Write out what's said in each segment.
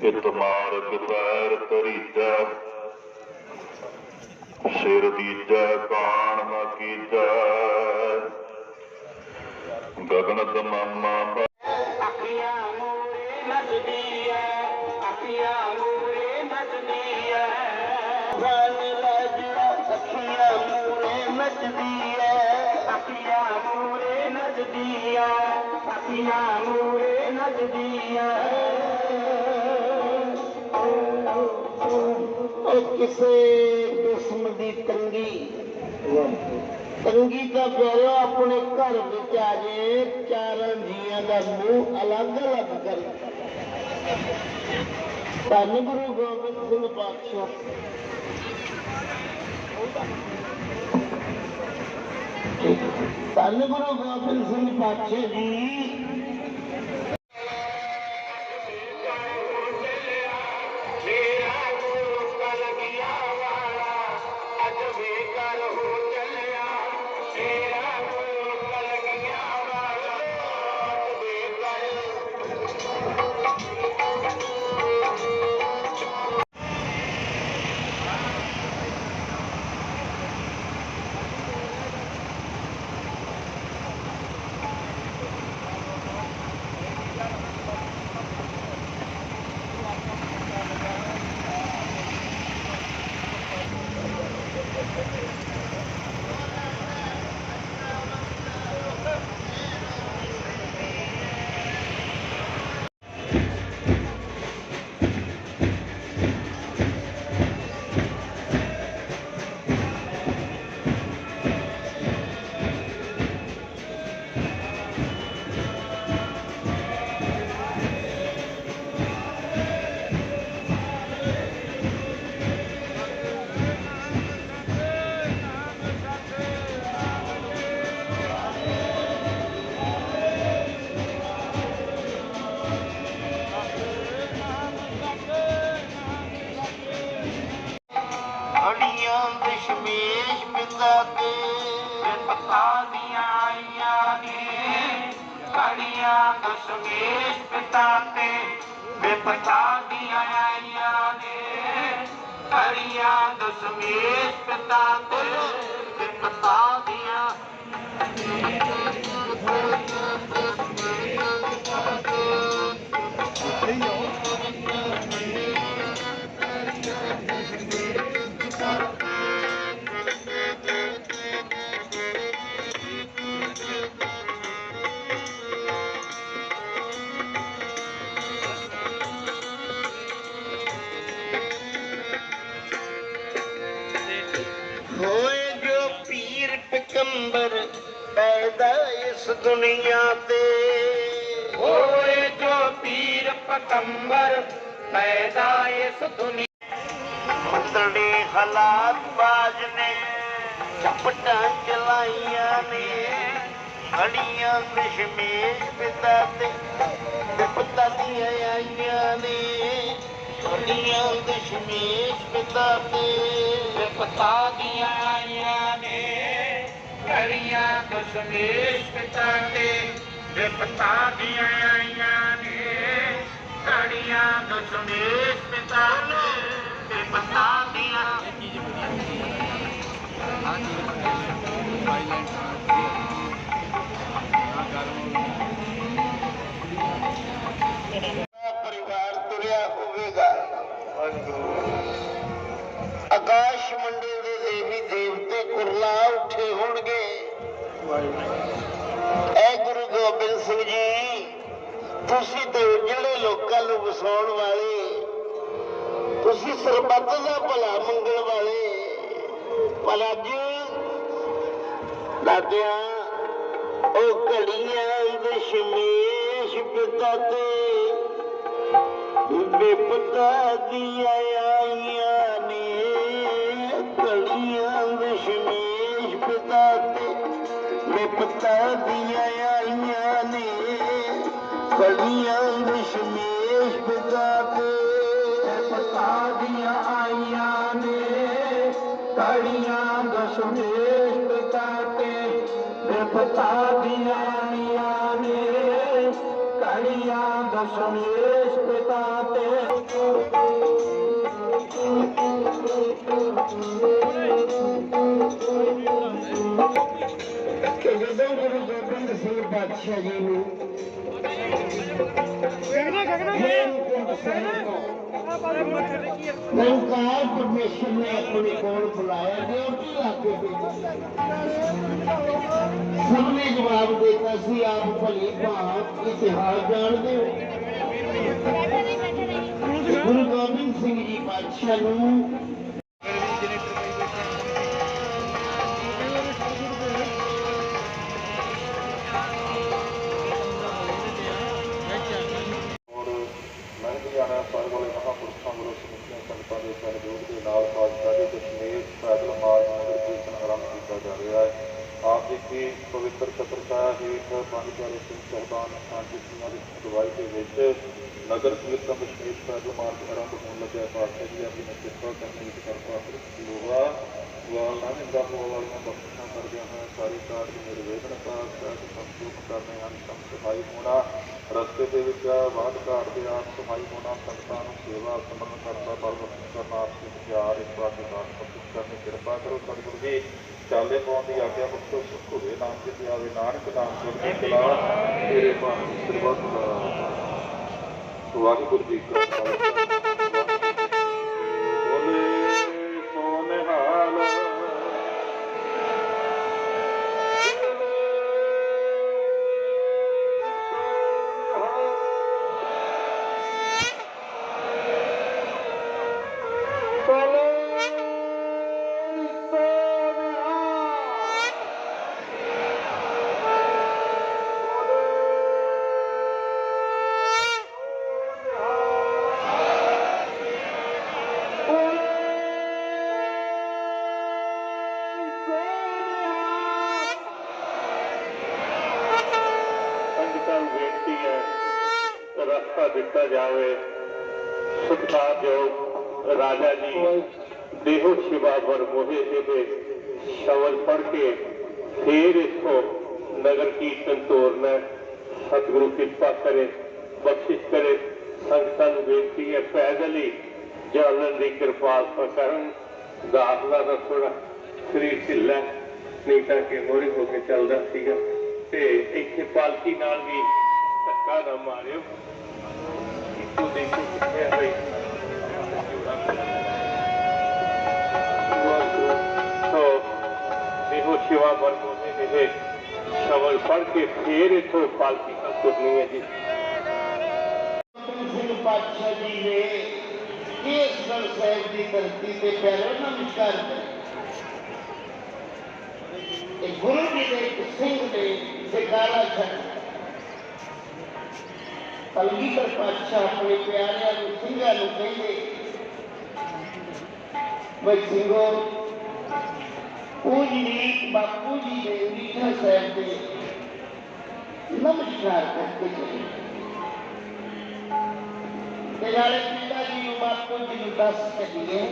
ਇਤ ਮਾਰਗ ਪੈਰ ਤਰੀਜੈ ਸਿਰ ਦੀਜੈ ਕਾਣ ਨ ਕੀਜੈ। ਗਗਨ ਤਮਾਮਾ ਅੱਖੀਆਂ ਮੂਰੇ ਨੱਚਦੀ ਐ ਅੱਖੀਆਂ ਮੂਰੇ ਨੱਚਦੀ ਐ ਫਨ ਲੱਜ ਅੱਖੀਆਂ ਮੂਰੇ ਨੱਚਦੀ ਐ ਅੱਖੀਆਂ ਮੂਰੇ ਨੱਚਦੀ ਐ ਅੱਖੀਆਂ ਮੂਰੇ ਨੱਚਦੀ ਐ ਉਹ ਕਿਸੇ ਕਿਸਮ ਦੀ ਤੰਗੀ ਤੰਗੀ ਤਾਂ ਪਿਆਰਿਓ ਆਪਣੇ ਘਰ ਵਿੱਚ ਆ ਜੇ, ਚਾਰਾਂ ਜੀਆਂ ਦਾ ਮੂੰਹ ਅਲੱਗ-ਅਲੱਗ ਕਰ। ਧੰਨ ਗੁਰੂ ਗੋਬਿੰਦ ਸਿੰਘ ਪਾਤਸ਼ਾਹ। ਧੰਨ ਗੁਰੂ ਗੋਬਿੰਦ ਸਿੰਘ ਪਾਤਸ਼ਾਹ ਜੀ। ਦਸ਼ਮੇਸ਼ ਪਿਤਾ ਤੇ ਪਿਤਾ ਦੀਆਂ ਆਈਆਂ ਨੇ ਕੜੀਆਂ ਦਸ਼ਮੇਸ਼ ਪਿਤਾ ਤੇ ਪਿਤਾ ਦੀਆਂ ਆਈਆਂ ਨੇ ਕੜੀਆਂ ਦਸ਼ਮੇਸ਼ ਪਿਤਾ ਤੇ ਪਿਤਾ ਦੀਆਂ ਦੁਨੀਆ ਤੇ। ਹੋਏ ਜੋ ਪੀਰ ਪਕੰਬਰ ਪੈਦਾ ਇਸ ਦੁਨੀਆ। ਮੰਦੜੇ ਹਾਲਾਤ ਬਾਜ ਨੇ ਚਪਟਾਂ ਚਲਾਈਆਂ ਨੇ। ਅੜੀਆਂ ਦਸ਼ਮੇਸ਼ ਪਿਤਾ ਤੇ ਪਿਤਾ ਦੀਆਂ ਆਈਆਂ ਨੇ। ਅੜੀਆਂ ਦਸ਼ਮੇਸ਼ ਪਿਤਾ ਤੇ ਪਿਤਾ ਦੀਆਂ ਅੜੀਆਂ ਦਸ਼ਮੇਸ਼ ਪਿਤਾ ਤੇ ਦੀਆਂ ਆਈਆਂ ਨੇ। ਅੜੀਆਂ ਦਸ਼ਮੇਸ਼ ਪਿਤਾ ਤੇ ਪਿਤਾ ਦੀਆਂ। ਪਰਿਵਾਰ ਤੁਰਿਆ ਹੋਵੇਗਾ। ਆਕਾਸ਼ ਮੰਡਲ ਦੇ ਦੇਵੀ ਦੇਵਤੇ ਕੁਰਲਾ ਉੱਠੇ ਹੋਣਗੇ। ਐ ਗੁਰੂ ਗੋਬਿੰਦ ਸਿੰਘ ਜੀ, ਤੁਸੀਂ ਤੇ ਜਿਹੜੇ ਲੋਕਾਂ ਨੂੰ ਵਸਾਉਣ ਵਾਲੇ, ਤੁਸੀਂ ਸਰਬੱਤ ਦਾ ਭਲਾ ਮੰਗਣ ਵਾਲੇ। ਪਰ ਅੱਜ ਦਾਦਿਆਂ ਉਹ ਘੜੀਆਂ ਦਸ਼ਮੇਸ਼ ਪਿਤਾ ਤੇ ਬਿਪਤਾ ਦੀਆਂ ਆਈਆਂ ਨੇ, ਘੜੀਆਂ ਦਸ਼ਮੇਸ਼ ਬਿਪਤਾ ਦੀਆਂ ਆਈਆਂ ਨੇ ਘੜੀਆਂ ਦਸ਼ਮੇਸ਼ ਪਿਤਾ ਤੇ ਬਿਪਤਾ ਦੀਆਂ ਆਈਆਂ ਨੇ ਘੜੀਆਂ ਦਸ਼ਮੇਸ਼ ਪਿਤਾ ਤੇ ਬਿਪਤਾ ਦੀਆਂ ਆਈਆਂ ਨੇ ਘੜੀਆਂ ਦਸ਼ਮੇਸ਼ ਪਾਤਸ਼ਾਹ ਜੀ ਨੂੰ ਹੇਮਕੁੰਟ ਸਾਹਿਬ ਤੋਂ ਪਰਮੇਸ਼ਰ ਨੇ ਆਪਣੇ ਕੋਲ ਬੁਲਾਇਆ ਡਿਊਟੀ ਲਾ ਕੇ ਭੇਜੀ ਸਭ ਨੇ ਜਵਾਬ ਦਿੱਤਾ ਸੀ ਆਪ ਭਲੀ ਭਾਂਤ ਇਤਿਹਾਸ ਜਾਣਦੇ ਹੋ ਗੁਰੂ ਗੋਬਿੰਦ ਸਿੰਘ ਜੀ ਪਾਤਸ਼ਾਹ ਨੂੰ ਮਹਿੰਦੀ ਆਣਾ ਸਾਹਿਬ ਵਾਲੇ ਮਹਾਂਪੁਰਖਾਂ ਵੱਲੋਂ ਸਮੁੱਚੀਆਂ ਸੰਗਤਾਂ ਦੇ ਸਹਿਯੋਗ ਦੇ ਨਾਲ ਪਾਤਸ਼ਾਹ ਦੇ ਦਸ਼ਮੇਸ਼ ਪੈਦਲ ਮਾਰਗ ਨਗਰ ਕੀਰਤਨ ਆਰੰਭ ਕੀਤਾ ਜਾ ਰਿਹਾ ਹੈ ਆਪ ਜੀ ਕੀ ਪਵਿੱਤਰ ਛਤਰ ਛਾਇਆ ਹੇਠ ਪੰਜ ਪਿਆਰੇ ਸਿੰਘ ਸਾਹਿਬਾਨ ਪੰਜ ਸਿੰਘਾਂ ਦੀ ਅਗਵਾਈ ਦੇ ਵਿੱਚ ਨਗਰ ਕੀਰਤਨ ਦਸ਼ਮੇਸ਼ ਪੈਦਲ ਮਾਰਗ ਆਰੰਭ ਹੋਣ ਲੱਗਿਆ ਪਾਤਸ਼ਾਹ ਜੀ ਆਪਣੀ ਕਿਰਪਾ ਕਰਨ ਵਿੱਚ ਕਰਪਾ ਲੋਹਾ ਵਾਲ ਨਾਮ ਦਾ ਵਾਲੀਆਂ ਬਖਸ਼ਿਸ਼ਾਂ ਕਰਦਿਆਂ ਹੋਇਆ ਸਾਰੀ ਕਾਰਜ ਨਿਰਵੇਦਨ ਪਾਤਸ਼ਾਹ ਦੇ ਸੰਤੋਖ ਕਰਨੇ ਹਨ ਸਮ ਸਫ਼ਾਈ ਹੋਣਾ ਰਸਤੇ ਦੇ ਵਿੱਚ ਬਾਦ ਘਾਟ ਦੇ ਆਪ ਸਫ਼ਾਈ ਹੋਣਾ, ਸੰਗਤਾਂ ਨੂੰ ਸੇਵਾ ਸਮਰਨ ਕਰਨ ਬਲ ਬਖਸ਼ ਕਰਨਾ ਆਪ ਜੀ ਵਿਚਾਰ ਇਸ ਬਾਤ ਦੀ ਦਾਤ ਪ੍ਰਤੀਕ ਕਰਨੀ ਕਿਰਪਾ ਕਰੋ। ਸਤਿਗੁਰੂ ਜੀ, ਚਾਲੇ ਪਾਉਣ ਦੀ ਆਗਿਆ ਬਖਸ਼ੋ, ਸੁਖ ਹੋਵੇ, ਨਾਮ ਤੇ ਆਵੇ ਨਾਨਕ ਨਾਮ ਗੁਰਦੀ ਕਲਾ ਤੇਰੇ ਭਾਣੇ ਸਰਬੱਤ ਵਾਹਿਗੁਰੂ ਜੀ ਕਾ। ਖਾਲਸਾ ਸਤਿਕਾਰਯੋਗ ਰਾਜਾ ਜੀ ਦੇਹੋ ਸ਼ਿਵਾ ਵਰ ਮੋਹੇ ਦੇ ਸ਼ਬਦ ਪੜ੍ਹ ਕੇ ਫੇਰ ਇਸਕੋ ਨਗਰ ਕੀਰਤਨ ਤੋਰਨਾ ਹੈ। ਸਤਿਗੁਰੂ ਕਿਰਪਾ ਕਰੇ ਸੰਗਤਾਂ ਨੂੰ ਬੇਨਤੀ ਹੈ ਪੈਦਲ ਹੀ ਜਾਣਨ ਦੀ ਕਿਰਪਾਲਤਾ ਕਰਨ ਦਾਖਲਾ ਦਾ ਥੋੜਾ ਸਰੀਰ ਢਿੱਲਾ ਹੈ, ਨਹੀਂ ਤਾਂ ਕਿ ਮੋਰੀ ਹੋ ਕੇ ਚੱਲਦਾ ਸੀਗਾ ਤੇ ਇੱਥੇ ਪਾਲਕੀ ਨਾਲ ਵੀ ਧੱਕਾ ਨਾ ਮਾਰਿਓ ਇੱਕੋ ਦੇਖੋ ਕਿੱਥੇ ਸ਼ਿਵਾ ਵਰਗੋ ਦੇ ਇਹ। ਸ਼ਬਦ ਪੜ੍ਹ ਕੇ ਫੇਰ ਇਥੋਂ ਪਾਲਕੀ ਤੱਕ ਤੁਰਨੀ ਹੈ ਜੀ। ਸਿੰਘ ਪਾਤਸ਼ਾਹ ਜੀ ਨੇ ਕੇਸਗੜ੍ਹ ਸਾਹਿਬ ਦੀ ਧਰਤੀ ਤੇ ਪੈਰੋਂ ਨਮਸਕਾਰ ਕਰਿਆ। ਇਹ ਗੁਰੂ ਜੀ ਦੇ ਇੱਕ ਸਿੰਘ ਨੇ ਜਗਾਲਾ ਛੱਡ ਕਲਗੀਧਰ ਪਾਤਸ਼ਾਹ ਆਪਣੇ ਪਿਆਰਿਆਂ ਨੂੰ ਸਿੰਘਾਂ ਨੂੰ ਕਹਿੰਦੇ, ਬਈ ਸਿੰਘੋ ਪੂਜਨੀਕ ਬਾਪੂ ਜੀ ਦੇ ਰੀਠਾ ਸਾਹਿਬ ਦੇ ਨਮਸਕਾਰ ਕਰਕੇ ਚਲੇ ਤੇ ਨਾਲੇ ਪਿਤਾ ਜੀ ਨੂੰ ਬਾਪੂ ਜੀ ਨੂੰ ਦੱਸ ਸਕੀਏ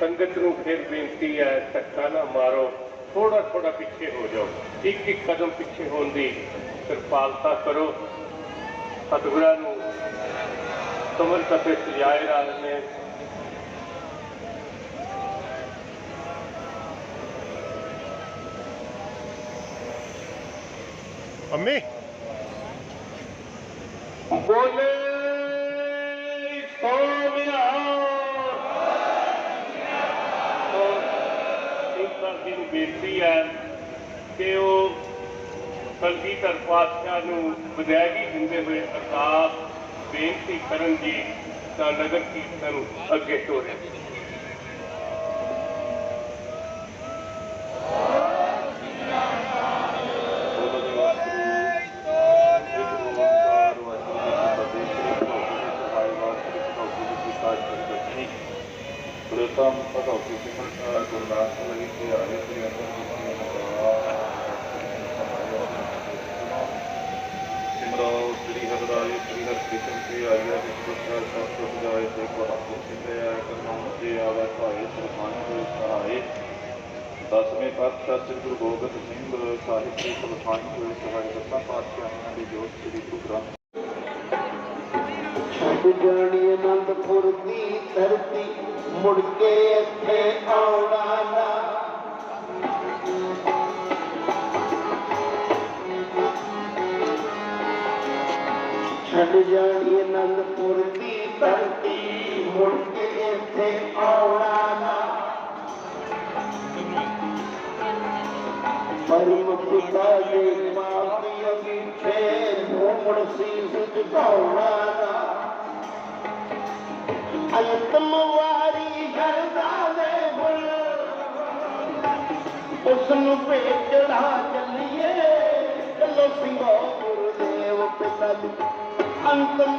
ਸੰਗਤ ਨੂੰ ਫਿਰ ਬੇਨਤੀ ਹੈ, ਧੱਕਾ ਨਾ ਮਾਰੋ। ਥੋੜਾ ਥੋੜਾ ਪਿੱਛੇ ਹੋ ਜਾਓ। ਇੱਕ ਇੱਕ ਕਦਮ ਪਿੱਛੇ ਹੋਣ ਦੀ ਕਿਰਪਾਲਤਾ ਕਰੋ। ਸਤਿਗੁਰਾਂ ਨੂੰ ਕਮਲ ਕਤੇ ਸਜਾਏ ਰਾਜ ਨੇ ਅੰਮੀ। ਬੋਲੇ ਸੋਮਿਆ ਸਿੰਘ ਜੀ ਨੂੰ ਬੇਨਤੀ ਹੈ ਕਿ ਉਹ ਕਲਗੀਧਰ ਪਾਤਸ਼ਾਹ ਨੂੰ ਵਿਦਾਇਗੀ ਦਿੰਦੇ ਹੋਏ ਅਰਦਾਸ ਬੇਨਤੀ ਕਰਨ ਜੀ ਤਾਂ ਨਗਰ ਕੀਰਤਨ ਅੱਗੇ ਤੋਰੇ ਪ੍ਰਥਮ ਭਗਵਤੀ ਸਿਮਰਨ ਗੁਰਦਾਸ ਲਈ ਤੇ ਆਏ ਸ੍ਰੀ ਅੰਦਰ ਸਿਮਰੋ ਸ੍ਰੀ ਹਰਿਰਾਏ ਸ੍ਰੀ ਹਰਿਕ੍ਰਿਸ਼ਨ ਤੇ ਆਇਆ ਜਿਸ ਪ੍ਰਕਾਰ ਸਤਿ ਜਾਏ ਤੇ ਕੋਹਤ ਸਿੰਦੇ ਆ ਕਰਨਾਮ ਤੇ ਆਵਾ ਭਾਏ ਸਰਮਾਨ ਦੇ ਸਹਾਏ ਦਸਵੇਂ ਪਾਤਸ਼ਾਹ ਸ੍ਰੀ ਗੁਰੂ ਗੋਬਿੰਦ ਸਿੰਘ ਸਾਹਿਬ ਜੀ ਸਲਫਾਨ ਹੋਏ ਸਹਾਇ ਦਸਾਂ ਪਾਤਸ਼ਾਹਾਂ ਦੀ ਜੋਤ ਸ੍ਰੀ ਗੁਰੂ ਗ੍ਰੰਥ ਜਾਣੀ ਅਨੰਦਪੁਰ ਦੀ ਧਰਤੀ ਮੁੜ ਕੇ ਇੱਥੇ ਆਉਣਾ ਨਾ ਛੱਡ ਜਾਣੀ ਅਨੰਦਪੁਰ ਦੀ ਧਰਤੀ ਮੁੜ ਕੇ ਇੱਥੇ ਆਉਣਾ ਨਾ गुरदेव पिता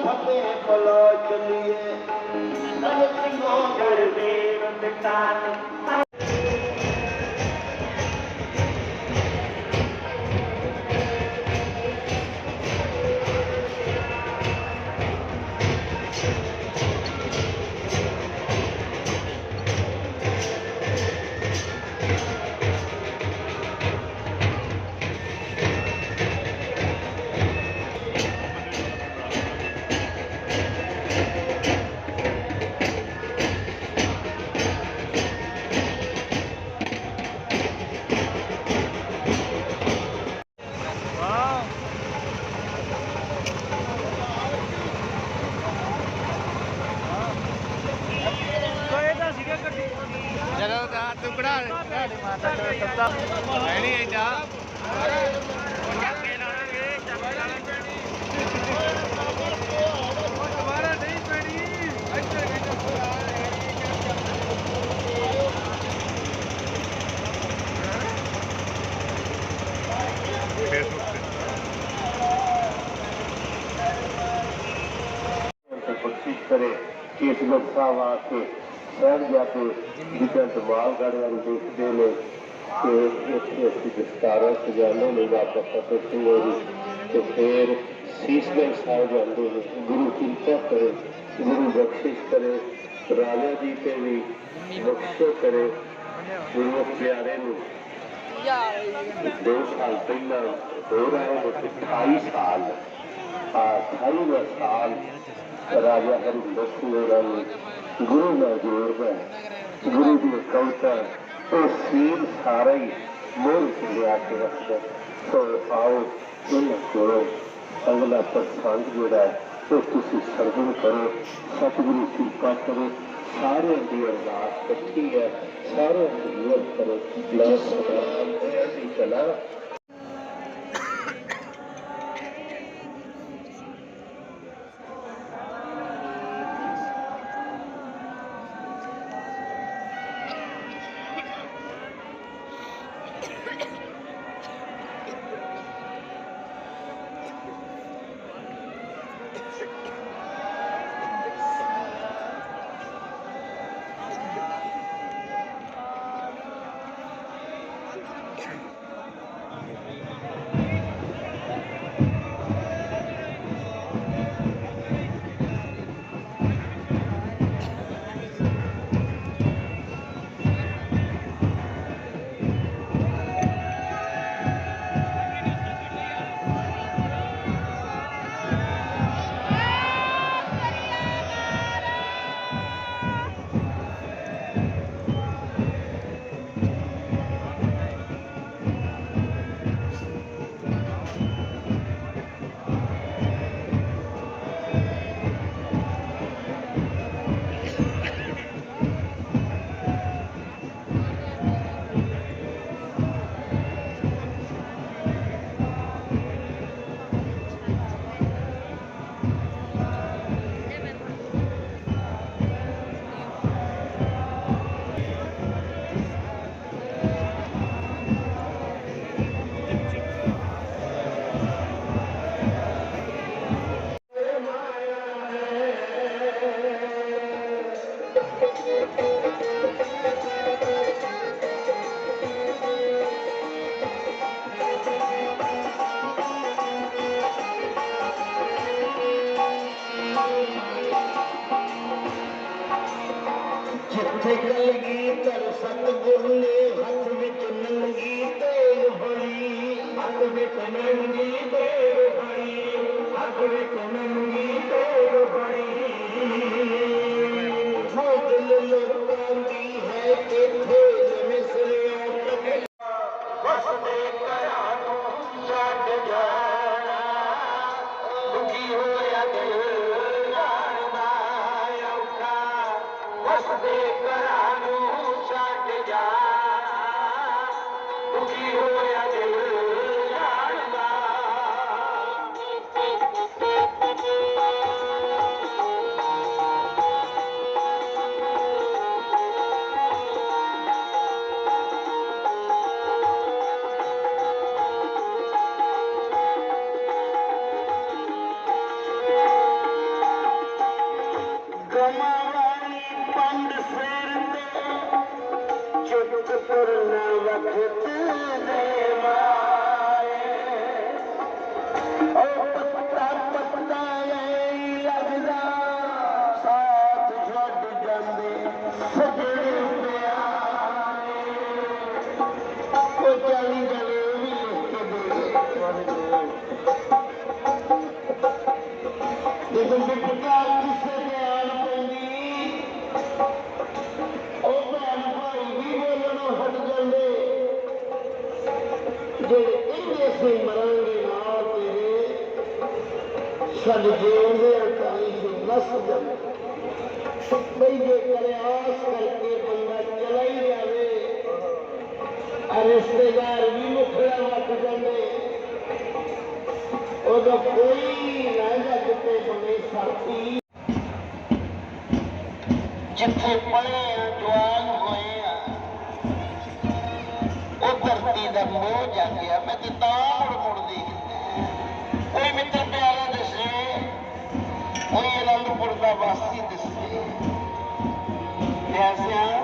फते भला गुरू पिता ਇਸ ਲੋਕਾਂ ਵਾਸਤੇ ਸਹਿਬ ਜਾਤੇ ਜਿੱਦਾਂ ਦਿਮਾਗ ਗੜਿਆਂ ਨੂੰ ਦੇਖਦੇ ਨੇ ਕਿ ਇੱਥੇ ਅਸੀਂ ਦਸਤਾਰਾਂ ਸਜਾਉਂਦੇ ਨੇ ਬਾਬਾ ਫਤਿਹ ਸਿੰਘ ਹੋਰੀ ਤੇ ਫਿਰ ਸੀਸਗੰਜ ਸਾਹਿਬ ਜਾਂਦੇ ਨੇ। ਗੁਰੂ ਕਿਰਪਾ ਕਰੇ, ਗੁਰੂ ਬਖਸ਼ਿਸ਼ ਕਰੇ, ਰਾਜਾ ਜੀ ਤੇ ਵੀ ਬਖਸ਼ੋ ਕਰੇ, ਗੁਰੂ ਪਿਆਰੇ ਨੂੰ। ਦੋ ਸਾਲ ਪਹਿਲਾਂ ਹੋ ਰਹੇ ਨੇ 28 ਸਾਲ, ਆ 28 ਸਾਲ ਰਾਜਾ ਹਰਿੰਦਰ ਸਿੰਘ ਹੋਰਾਂ ਨੇ ਗੁਰੂ ਨਾਲ ਜੋੜਦਾ ਗੁਰੂ ਦੀ ਕਵਿਤਾ ਉਹ ਸੀਲ ਸਾਰਾ ਹੀ ਲਿਆ ਕੇ ਰੱਖਦਾ ਸੋ ਆਓ ਇਹਨਾਂ ਕੋਲੋਂ ਅਗਲਾ ਪ੍ਰਸੰਗ ਜਿਹੜਾ ਉਹ ਤੁਸੀਂ ਸਰਵਣ ਕਰੋ। ਸਤਿਗੁਰੂ ਕਿਰਪਾ ਕਰੋ, ਸਾਰਿਆਂ ਦੀ ਅਰਦਾਸ ਇਕੱਠੀ ਹੈ। ਸਾਰਿਆਂ ਦੀ ਦੁਆ ਕਰੋ। ਲਾ ਸਦਾ ਦੀ ਕਲਾ Ha ha ha! ਦੇਖ ਲਗੀ ਤਰ ਸੰਗ ਬੋਲੇ ਹੱਥ ਵਿੱਚ ਨੰਗੀ ਤੇਲ ਬੜੀ ਹੱਥ ਵਿੱਚ ਨੰਗੀ ਤੇਲ ਬੜੀ ਹੱਥ ਵਿੱਚ ਨੰਗੀ ਤੇਲ ਬੜੀ ਜੋ ਦਿਲ ਲੋਕਾਂ ਦੀ ਹੈ ਇੱਥੇ ਰਿਸ਼ਤੇਦਾਰ ਵੀ ਮੁਖੜਾ ਵੱਟ ਜਾਂਦੇ, ਉਹਦਾ ਕੋਈ ਰਹਿਦਾ ਕਿਤੇ ਬਣੇ ਸਰਤੀ ਜਿੱਥੇ ਪੜੇ ਆ, ਜਵਾਨ ਹੋਏ ਆ, ਉਹ ਧਰਤੀ ਦਾ ਮੋਹ ਜਾਗਿਆ। ਮੈਂ ਤੇ ਤਾਂ ਮੁੜ ਮੁੜਦੀ। ਕੋਈ ਮਿੱਤਰ ਪਿਆਰਾ ਦਿਸੇ, ਕੋਈ ਅਨੰਦਪੁਰ ਦਾ ਵਾਸੀ ਦਿਸੇ। ਐਸਿਆ